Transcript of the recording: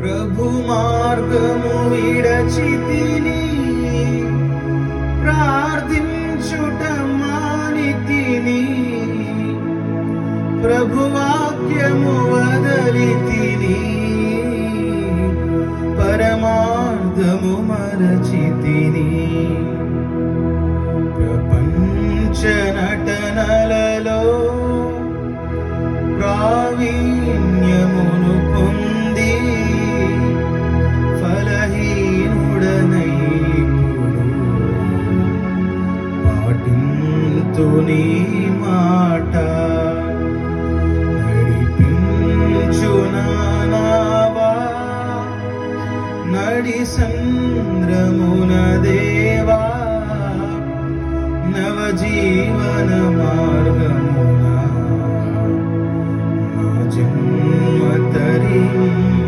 ప్రభు మార్గము విడచితిని. ప్రార్థించుట మానితిని. ప్రభువాక్యము వదలితిని. పరమార్థము మరచితిని. ప్రపంచ నట పాటింతు నీ మాట. నడిపించు నానావా. నడి సంద్రమున దేవా. నవజీవన మార్గము